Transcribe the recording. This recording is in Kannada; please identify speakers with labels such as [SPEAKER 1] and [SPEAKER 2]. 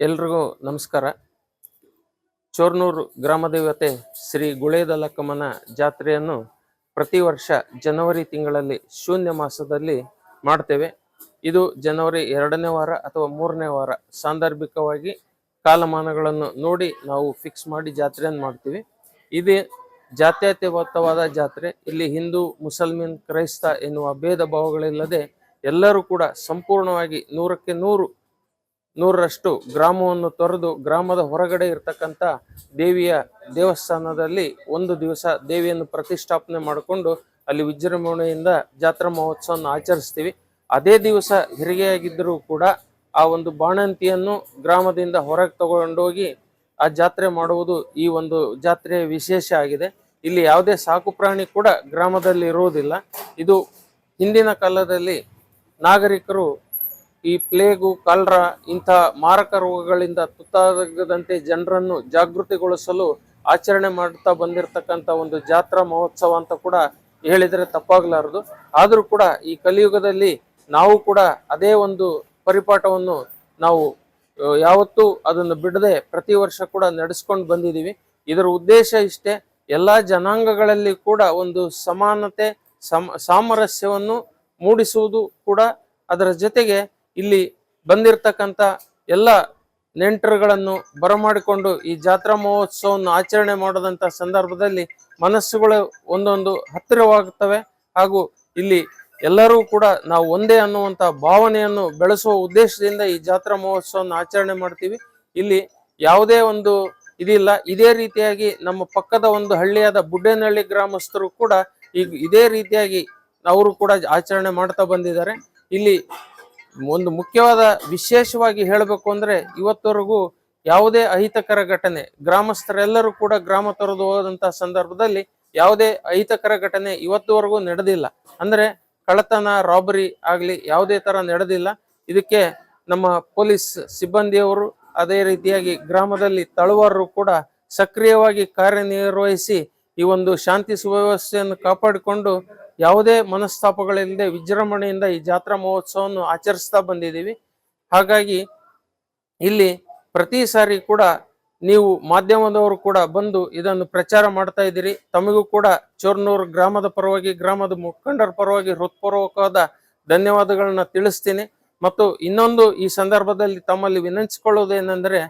[SPEAKER 1] ಎಲ್ರಿಗೂ ನಮಸ್ಕಾರ. ಚೋರ್ನೂರು ಗ್ರಾಮದೇವತೆ ಶ್ರೀ ಗುಳೇದಲಕ್ಕಮ್ಮನ ಜಾತ್ರೆಯನ್ನು ಪ್ರತಿ ವರ್ಷ ಜನವರಿ ತಿಂಗಳಲ್ಲಿ ಶೂನ್ಯ ಮಾಸದಲ್ಲಿ ಮಾಡ್ತೇವೆ. ಇದು ಜನವರಿ ಎರಡನೇ ವಾರ ಅಥವಾ ಮೂರನೇ ವಾರ ಸಾಂದರ್ಭಿಕವಾಗಿ ಕಾಲಮಾನಗಳನ್ನು ನೋಡಿ ನಾವು ಫಿಕ್ಸ್ ಮಾಡಿ ಜಾತ್ರೆಯನ್ನು ಮಾಡ್ತೀವಿ. ಇದೇ ಜಾತ್ಯತೀತವಾದ ಜಾತ್ರೆ, ಇಲ್ಲಿ ಹಿಂದೂ ಮುಸಲ್ಮಾನ್ ಕ್ರೈಸ್ತ ಎನ್ನುವ ಭೇದ ಭಾವಗಳಿಲ್ಲದೆ ಎಲ್ಲರೂ ಕೂಡ ಸಂಪೂರ್ಣವಾಗಿ ನೂರಕ್ಕೆ ನೂರು ನೂರರಷ್ಟು ಗ್ರಾಮವನ್ನು ತೊರೆದು ಗ್ರಾಮದ ಹೊರಗಡೆ ಇರತಕ್ಕಂಥ ದೇವಿಯ ದೇವಸ್ಥಾನದಲ್ಲಿ ಒಂದು ದಿವಸ ದೇವಿಯನ್ನು ಪ್ರತಿಷ್ಠಾಪನೆ ಮಾಡಿಕೊಂಡು ಅಲ್ಲಿ ವಿಜೃಂಭಣೆಯಿಂದ ಜಾತ್ರಾ ಮಹೋತ್ಸವವನ್ನು ಆಚರಿಸ್ತೀವಿ. ಅದೇ ದಿವಸ ಹಿರಿಗೆಯಾಗಿದ್ದರೂ ಕೂಡ ಆ ಒಂದು ಬಾಣಂತಿಯನ್ನು ಗ್ರಾಮದಿಂದ ಹೊರಗೆ ತಗೊಂಡೋಗಿ ಆ ಜಾತ್ರೆ ಮಾಡುವುದು ಈ ಒಂದು ಜಾತ್ರೆಯ ವಿಶೇಷ ಆಗಿದೆ. ಇಲ್ಲಿ ಯಾವುದೇ ಸಾಕು ಪ್ರಾಣಿ ಕೂಡ ಗ್ರಾಮದಲ್ಲಿ ಇರುವುದಿಲ್ಲ. ಇದು ಹಿಂದಿನ ಕಾಲದಲ್ಲಿ ನಾಗರಿಕರು ಈ ಪ್ಲೇಗು, ಕಲ್ರ ಇಂಥ ಮಾರಕ ರೋಗಗಳಿಂದ ತುತ್ತಾಗದಂತೆ ಜನರನ್ನು ಜಾಗೃತಿಗೊಳಿಸಲು ಆಚರಣೆ ಮಾಡ್ತಾ ಬಂದಿರತಕ್ಕಂಥ ಒಂದು ಜಾತ್ರಾ ಮಹೋತ್ಸವ ಅಂತ ಕೂಡ ಹೇಳಿದರೆ ತಪ್ಪಾಗಲಾರದು. ಆದರೂ ಕೂಡ ಈ ಕಲಿಯುಗದಲ್ಲಿ ನಾವು ಕೂಡ ಅದೇ ಒಂದು ಪರಿಪಾಠವನ್ನು ನಾವು ಯಾವತ್ತೂ ಅದನ್ನು ಬಿಡದೆ ಪ್ರತಿ ವರ್ಷ ಕೂಡ ನಡೆಸ್ಕೊಂಡು ಬಂದಿದ್ದೀವಿ. ಇದರ ಉದ್ದೇಶ ಇಷ್ಟೇ, ಎಲ್ಲ ಜನಾಂಗಗಳಲ್ಲಿ ಕೂಡ ಒಂದು ಸಮಾನತೆ, ಸಮ, ಸಾಮರಸ್ಯವನ್ನು ಮೂಡಿಸುವುದು ಕೂಡ ಅದರ ಜೊತೆಗೆ ಇಲ್ಲಿ ಬಂದಿರತಕ್ಕಂಥ ಎಲ್ಲ ನೆಂಟರುಗಳನ್ನು ಬರಮಾಡಿಕೊಂಡು ಈ ಜಾತ್ರಾ ಮಹೋತ್ಸವವನ್ನು ಆಚರಣೆ ಮಾಡೋದಂಥ ಸಂದರ್ಭದಲ್ಲಿ ಮನಸ್ಸುಗಳು ಒಂದೊಂದು ಹತ್ತಿರವಾಗುತ್ತವೆ. ಹಾಗೂ ಇಲ್ಲಿ ಎಲ್ಲರೂ ಕೂಡ ನಾವು ಒಂದೇ ಅನ್ನುವಂಥ ಭಾವನೆಯನ್ನು ಬೆಳೆಸುವ ಉದ್ದೇಶದಿಂದ ಈ ಜಾತ್ರಾ ಮಹೋತ್ಸವವನ್ನು ಆಚರಣೆ ಮಾಡ್ತೀವಿ. ಇಲ್ಲಿ ಯಾವುದೇ ಒಂದು ಇದಿಲ್ಲ. ಇದೇ ರೀತಿಯಾಗಿ ನಮ್ಮ ಪಕ್ಕದ ಒಂದು ಹಳ್ಳಿಯಾದ ಬುಡ್ಡೇನಹಳ್ಳಿ ಗ್ರಾಮಸ್ಥರು ಕೂಡ ಈಗ ಇದೇ ರೀತಿಯಾಗಿ ಅವರು ಕೂಡ ಆಚರಣೆ ಮಾಡ್ತಾ ಬಂದಿದ್ದಾರೆ. ಇಲ್ಲಿ ಒಂದು ಮುಖ್ಯವಾದ ವಿಶೇಷವಾಗಿ ಹೇಳಬೇಕು ಅಂದ್ರೆ ಇವತ್ತವರೆಗೂ ಯಾವುದೇ ಅಹಿತಕರ ಘಟನೆ, ಗ್ರಾಮಸ್ಥರೆಲ್ಲರೂ ಕೂಡ ಗ್ರಾಮ ತೊರೆದು ಹೋದಂತ ಸಂದರ್ಭದಲ್ಲಿ ಯಾವುದೇ ಅಹಿತಕರ ಘಟನೆ ಇವತ್ತುವರೆಗೂ ನಡೆದಿಲ್ಲ. ಅಂದ್ರೆ ಕಳ್ಳತನ ರಾಬರಿ ಆಗ್ಲಿ ಯಾವುದೇ ತರ ನಡೆದಿಲ್ಲ. ಇದಕ್ಕೆ ನಮ್ಮ ಪೊಲೀಸ್ ಸಿಬ್ಬಂದಿಯವರು ಅದೇ ರೀತಿಯಾಗಿ ಗ್ರಾಮದಲ್ಲಿ ತಳುವಾರರು ಕೂಡ ಸಕ್ರಿಯವಾಗಿ ಕಾರ್ಯನಿರ್ವಹಿಸಿ ಈ ಒಂದು ಶಾಂತಿ ಸುವ್ಯವಸ್ಥೆಯನ್ನು ಕಾಪಾಡಿಕೊಂಡು ಯಾವುದೇ ಮನಸ್ತಾಪಗಳಿಲ್ಲದೆ ವಿಜೃಂಭಣೆಯಿಂದ ಈ ಜಾತ್ರಾ ಮಹೋತ್ಸವವನ್ನು ಆಚರಿಸ್ತಾ ಬಂದಿದ್ದೀವಿ. ಹಾಗಾಗಿ ಇಲ್ಲಿ ಪ್ರತಿ ಸಾರಿ ಕೂಡ ನೀವು ಮಾಧ್ಯಮದವರು ಕೂಡ ಬಂದು ಇದನ್ನು ಪ್ರಚಾರ ಮಾಡ್ತಾ ಇದ್ದೀರಿ. ತಮಗೂ ಕೂಡ ಚೋರ್ನೂರು ಗ್ರಾಮದ ಪರವಾಗಿ, ಗ್ರಾಮದ ಮುಖಂಡರ ಪರವಾಗಿ ಹೃತ್ಪೂರ್ವಕವಾದ ಧನ್ಯವಾದಗಳನ್ನ ತಿಳಿಸ್ತೀನಿ. ಮತ್ತು ಇನ್ನೊಂದು ಈ ಸಂದರ್ಭದಲ್ಲಿ ತಮ್ಮಲ್ಲಿ ವಿನಂತಿಸಿಕೊಳ್ಳುವುದೇನೆಂದರೆ